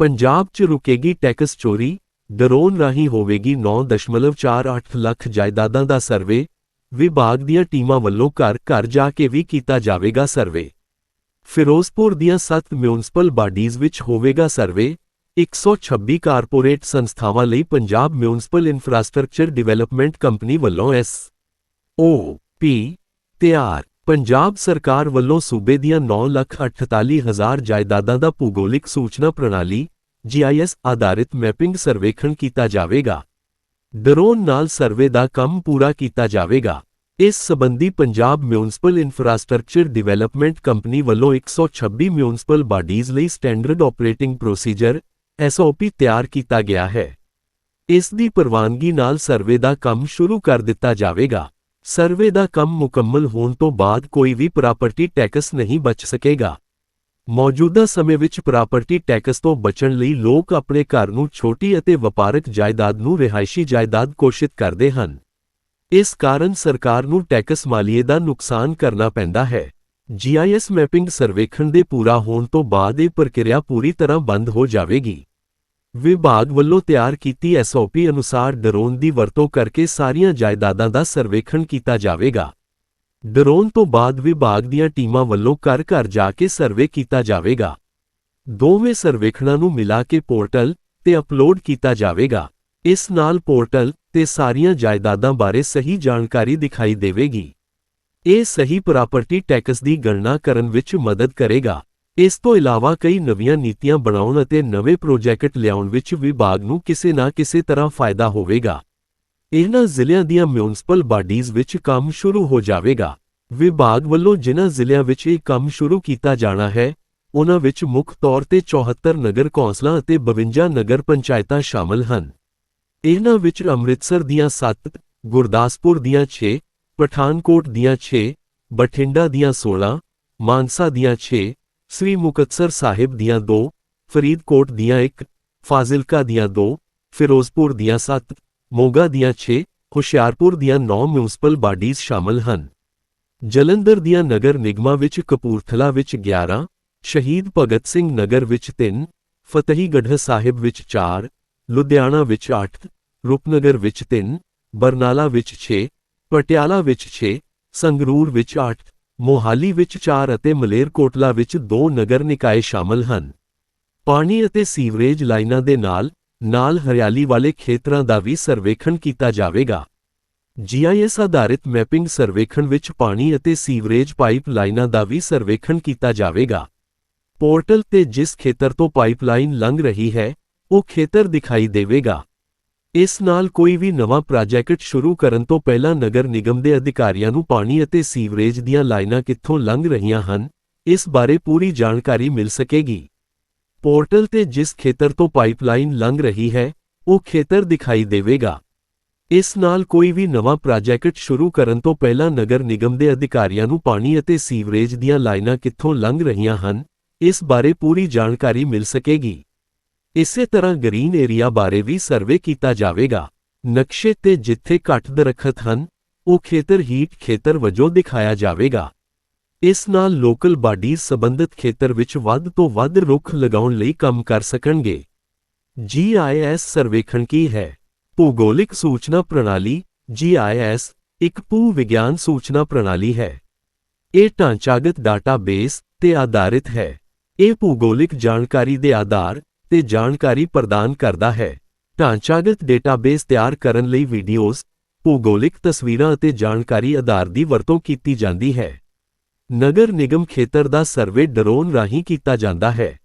ਪੰਜਾਬ 'ਚ ਰੁਕੇਗੀ ਟੈਕਸ ਚੋਰੀ, ਡਰੋਨ ਰਾਹੀਂ ਹੋਵੇਗੀ 9.48 ਲੱਖ ਜਾਇਦਾਦਾਂ ਦਾ ਸਰਵੇ, ਵਿਭਾਗ ਦੀਆਂ ਟੀਮਾਂ ਵੱਲੋਂ ਘਰ ਘਰ ਜਾ ਕੇ ਵੀ ਕੀਤਾ ਜਾਵੇਗਾ ਸਰਵੇ। ਫਿਰੋਜ਼ਪੁਰ ਦੀਆਂ 7 ਮਿਊਨਿਸਪਲ ਬਾਡੀਜ਼ ਵਿੱਚ ਹੋਵੇਗਾ ਸਰਵੇ 126 ਕਾਰਪੋਰੇਟ ਸੰਸਥਾਵਾਂ ਲਈ Punjab municipal infrastructure development company ਵੱਲੋਂ ਐਸ ਓ ਪੀ ਤਿਆਰ ਪੰਜਾਬ ਸਰਕਾਰ ਵੱਲੋਂ ਸੂਬੇ ਦੀਆਂ 9,48,000 ਜਾਇਦਾਦਾਂ ਦਾ ਭੂਗੋਲਿਕ ਸੂਚਨਾ ਪ੍ਰਣਾਲੀ GIS ਆਧਾਰਿਤ ਮੈਪਿੰਗ ਸਰਵੇਖਣ ਕੀਤਾ ਜਾਵੇਗਾ ਡਰੋਨ ਨਾਲ ਸਰਵੇ ਦਾ ਕੰਮ ਪੂਰਾ ਕੀਤਾ ਜਾਵੇਗਾ ਇਸ ਸਬੰਧੀ Punjab municipal infrastructure development company ਵੱਲੋਂ 126 ਮਿਊਨਿਸਪਲ ਬਾਡੀਜ਼ ਲਈ ਸਟੈਂਡਰਡ ਆਪਰੇਟਿੰਗ ਪ੍ਰੋਸੀਜਰ SOP ਤਿਆਰ ਕੀਤਾ ਗਿਆ ਹੈ। ਇਸ ਦੀ ਪ੍ਰਵਾਨਗੀ ਨਾਲ ਸਰਵੇ ਦਾ ਕੰਮ ਸ਼ੁਰੂ ਕਰ ਦਿੱਤਾ ਜਾਵੇਗਾ। ਸਰਵੇ ਦਾ ਕੰਮ ਮੁਕੰਮਲ ਹੋਣ ਤੋਂ ਬਾਅਦ ਕੋਈ ਵੀ ਪ੍ਰਾਪਰਟੀ ਟੈਕਸ ਨਹੀਂ ਬਚ ਸਕੇਗਾ। ਮੌਜੂਦਾ ਸਮੇਂ ਵਿੱਚ ਪ੍ਰਾਪਰਟੀ ਟੈਕਸ ਤੋਂ ਬਚਣ ਲਈ ਲੋਕ ਆਪਣੇ ਘਰ ਨੂੰ ਛੋਟੀ ਅਤੇ ਵਪਾਰਕ ਜਾਇਦਾਦ ਨੂੰ ਰਿਹਾਇਸ਼ੀ ਜਾਇਦਾਦ ਘੋਸ਼ਿਤ ਕਰਦੇ ਹਨ। ਇਸ ਕਾਰਨ ਸਰਕਾਰ ਨੂੰ ਟੈਕਸ ਮਾਲੀਏ ਦਾ ਨੁਕਸਾਨ ਕਰਨਾ ਪੈਂਦਾ ਹੈ। GIS ਮੈਪਿੰਗ ਸਰਵੇਖਣ ਦੇ ਪੂਰਾ ਹੋਣ ਤੋਂ ਬਾਅਦ ਇਹ ਪ੍ਰਕਿਰਿਆ ਪੂਰੀ ਤਰ੍ਹਾਂ ਬੰਦ ਹੋ ਜਾਵੇਗੀ। ਵਿਭਾਗ ਵੱਲੋਂ ਤਿਆਰ ਕੀਤੀ SOP ਅਨੁਸਾਰ ਡਰੋਨ ਦੀ ਵਰਤੋਂ ਕਰਕੇ ਸਾਰੀਆਂ ਜਾਇਦਾਦਾਂ ਦਾ ਸਰਵੇਖਣ ਕੀਤਾ ਜਾਵੇਗਾ। ਡਰੋਨ ਤੋਂ ਬਾਅਦ ਵਿਭਾਗ ਦੀਆਂ ਟੀਮਾਂ ਵੱਲੋਂ ਘਰ ਘਰ ਜਾ ਕੇ ਸਰਵੇ ਕੀਤਾ ਜਾਵੇਗਾ। ਦੋਵੇਂ ਸਰਵੇਖਣਾਂ ਨੂੰ ਮਿਲਾ ਕੇ ਪੋਰਟਲ ਤੇ ਅਪਲੋਡ ਕੀਤਾ ਜਾਵੇਗਾ। ਇਸ ਨਾਲ ਪੋਰਟਲ ਤੇ ਸਾਰੀਆਂ ਜਾਇਦਾਦਾਂ ਬਾਰੇ ਸਹੀ ਜਾਣਕਾਰੀ ਦਿਖਾਈ ਦੇਵੇਗੀ। ਇਹ ਸਹੀ ਪ੍ਰਾਪਰਟੀ ਟੈਕਸ ਦੀ ਗਣਨਾ ਕਰਨ ਵਿੱਚ ਮਦਦ ਕਰੇਗਾ। ਇਸ ਤੋਂ ਇਲਾਵਾ ਕਈ ਨਵੀਆਂ ਨੀਤੀਆਂ ਬਣਾਉਣ ਅਤੇ ਨਵੇਂ ਪ੍ਰੋਜੈਕਟ ਲਿਆਉਣ ਵਿੱਚ ਵਿਭਾਗ ਨੂੰ ਕਿਸੇ ਨਾ ਕਿਸੇ ਤਰ੍ਹਾਂ ਫਾਇਦਾ ਹੋਵੇਗਾ। ਇਹਨਾਂ ਜ਼ਿਲ੍ਹਿਆਂ ਦੀਆਂ ਮਿਊਨਿਸਪਲ ਬਾਡੀਜ਼ ਵਿੱਚ ਕੰਮ ਸ਼ੁਰੂ ਹੋ ਜਾਵੇਗਾ। ਵਿਭਾਗ ਵੱਲੋਂ ਜਿਨ੍ਹਾਂ ਜ਼ਿਲ੍ਹਿਆਂ ਵਿੱਚ ਇਹ ਕੰਮ ਸ਼ੁਰੂ ਕੀਤਾ ਜਾਣਾ ਹੈ, ਉਹਨਾਂ ਵਿੱਚ ਮੁੱਖ ਤੌਰ ਤੇ 74 ਨਗਰ ਕੌਂਸਲਾਂ ਅਤੇ 52 ਨਗਰ ਪੰਚਾਇਤਾਂ ਸ਼ਾਮਲ ਹਨ। ਇਹਨਾਂ ਵਿੱਚ ਅੰਮ੍ਰਿਤਸਰ ਦੀਆਂ 7 ਗੁਰਦਾਸਪੁਰ ਦੀਆਂ 6 ਪਠਾਨਕੋਟ ਦੀਆਂ 6 ਬਠਿੰਡਾ ਦੀਆਂ 16 ਮਾਨਸਾ ਦੀਆਂ 6 ਸ੍ਰੀ ਮੁਕਤਸਰ ਸਾਹਿਬ ਦੀਆਂ 2 ਫਰੀਦਕੋਟ ਦੀਆਂ 1 ਫਾਜ਼ਿਲਕਾ ਦੀਆਂ 2 ਫਿਰੋਜ਼ਪੁਰ ਦੀਆਂ 7 ਮੋਗਾ ਦੀਆਂ 6 ਹੁਸ਼ਿਆਰਪੁਰ ਦੀਆਂ 9 ਮਿਊਨਿਸਪਲ ਬਾਡੀਜ਼ ਸ਼ਾਮਲ ਹਨ ਜਲੰਧਰ ਦੀਆਂ ਨਗਰ ਨਿਗਮਾਂ ਵਿੱਚ ਕਪੂਰਥਲਾ ਵਿੱਚ 11 ਸ਼ਹੀਦ ਭਗਤ ਸਿੰਘ ਨਗਰ ਵਿੱਚ 3 ਫਤਿਹਗੜ੍ਹ ਸਾਹਿਬ ਵਿੱਚ 4 ਲੁਧਿਆਣਾ ਵਿੱਚ 8 ਰੂਪਨਗਰ ਵਿੱਚ 3 ਬਰਨਾਲਾ ਵਿੱਚ 6 ਪਟਿਆਲਾ ਵਿੱਚ 6 ਸੰਗਰੂਰ ਵਿੱਚ 8 ਮੋਹਾਲੀ ਵਿੱਚ 4 ਅਤੇ ਮਲੇਰਕੋਟਲਾ ਵਿੱਚ 2 ਨਗਰ ਨਿਕਾਏ ਸ਼ਾਮਲ ਹਨ। ਪਾਣੀ ਅਤੇ ਸੀਵਰੇਜ ਲਾਈਨਾਂ ਦੇ ਨਾਲ ਨਾਲ ਹਰਿਆਲੀ ਵਾਲੇ ਖੇਤਰਾਂ ਦਾ ਵੀ ਸਰਵੇਖਣ ਕੀਤਾ ਜਾਵੇਗਾ। GIS ਆਧਾਰਿਤ ਮੈਪਿੰਗ ਸਰਵੇਖਣ ਵਿੱਚ ਪਾਣੀ ਅਤੇ ਸੀਵਰੇਜ ਪਾਈਪ ਲਾਈਨਾਂ ਦਾ ਵੀ ਸਰਵੇਖਣ ਕੀਤਾ ਜਾਵੇਗਾ। ਪੋਰਟਲ ਤੇ ਜਿਸ ਖੇਤਰ ਤੋਂ ਪਾਈਪਲਾਈਨ ਲੰਘ ਰਹੀ ਹੈ, ਉਹ ਖੇਤਰ ਦਿਖਾਈ ਦੇਵੇਗਾ। ਇਸ ਨਾਲ ਕੋਈ ਵੀ ਨਵਾਂ ਪ੍ਰੋਜੈਕਟ ਸ਼ੁਰੂ ਕਰਨ ਤੋਂ ਪਹਿਲਾਂ ਨਗਰ ਨਿਗਮ ਦੇ ਅਧਿਕਾਰੀਆਂ ਨੂੰ ਪਾਣੀ ਅਤੇ ਸੀਵਰੇਜ ਦੀਆਂ ਲਾਈਨਾਂ ਕਿੱਥੋਂ ਲੰਘ ਰਹੀਆਂ ਹਨ, ਇਸ ਬਾਰੇ ਪੂਰੀ ਜਾਣਕਾਰੀ ਮਿਲ ਸਕੇਗੀ। ਪੋਰਟਲ ਤੇ ਜਿਸ ਖੇਤਰ ਤੋਂ ਪਾਈਪਲਾਈਨ ਲੰਘ ਰਹੀ ਹੈ, ਉਹ ਖੇਤਰ ਦਿਖਾਈ ਦੇਵੇਗਾ। ਇਸ ਨਾਲ ਕੋਈ ਵੀ ਨਵਾਂ ਪ੍ਰੋਜੈਕਟ ਸ਼ੁਰੂ ਕਰਨ ਤੋਂ ਪਹਿਲਾਂ ਨਗਰ ਨਿਗਮ ਦੇ ਅਧਿਕਾਰੀਆਂ ਨੂੰ ਪਾਣੀ ਅਤੇ ਸੀਵਰੇਜ ਦੀਆਂ ਲਾਈਨਾਂ ਕਿੱਥੋਂ ਲੰਘ ਰਹੀਆਂ ਹਨ, ਇਸ ਬਾਰੇ ਪੂਰੀ ਜਾਣਕਾਰੀ ਮਿਲ ਸਕੇਗੀ। ਇਸੇ ਤਰ੍ਹਾਂ ਗ੍ਰੀਨ ਏਰੀਆ ਬਾਰੇ ਵੀ ਸਰਵੇ ਕੀਤਾ ਜਾਵੇਗਾ। ਨਕਸ਼ੇ ਤੇ ਜਿੱਥੇ ਘੱਟ ਦਰਖਤ ਹਨ, ਉਹ ਖੇਤਰ ਹੀਟ ਖੇਤਰ ਵਜੋਂ ਦਿਖਾਇਆ ਜਾਵੇਗਾ। ਇਸ ਨਾਲ ਲੋਕਲ ਬਾਡੀਜ਼ ਸੰਬੰਧਿਤ ਖੇਤਰ ਵਿੱਚ ਵੱਧ ਤੋਂ ਵੱਧ ਰੁੱਖ ਲਗਾਉਣ ਲਈ ਕੰਮ ਕਰ ਸਕਣਗੇ। GIS ਸਰਵੇਖਣ ਕੀ ਹੈ? ਭੂਗੋਲਿਕ ਸੂਚਨਾ ਪ੍ਰਣਾਲੀ GIS ਇੱਕ ਭੂ ਵਿਗਿਆਨ ਸੂਚਨਾ ਪ੍ਰਣਾਲੀ ਹੈ। ਇਹ ਢਾਂਚਾਗਤ ਡਾਟਾਬੇਸ ਤੇ ਆਧਾਰਿਤ ਹੈ। ਇਹ ਭੂਗੋਲਿਕ ਜਾਣਕਾਰੀ ਦੇ ਆਧਾਰ ਤੇ ਜਾਣਕਾਰੀ ਪ੍ਰਦਾਨ ਕਰਦਾ ਹੈ। ਢਾਂਚਾਗਤ ਡੇਟਾਬੇਸ ਤਿਆਰ ਕਰਨ ਲਈ ਵੀਡੀਓਜ਼, ਭੂਗੋਲਿਕ ਤਸਵੀਰਾਂ ਅਤੇ ਜਾਣਕਾਰੀ ਆਧਾਰ ਦੀ ਵਰਤੋਂ ਕੀਤੀ ਜਾਂਦੀ ਹੈ। ਨਗਰ ਨਿਗਮ ਖੇਤਰ ਦਾ ਸਰਵੇ ਡਰੋਨ ਰਾਹੀਂ ਕੀਤਾ ਜਾਂਦਾ ਹੈ।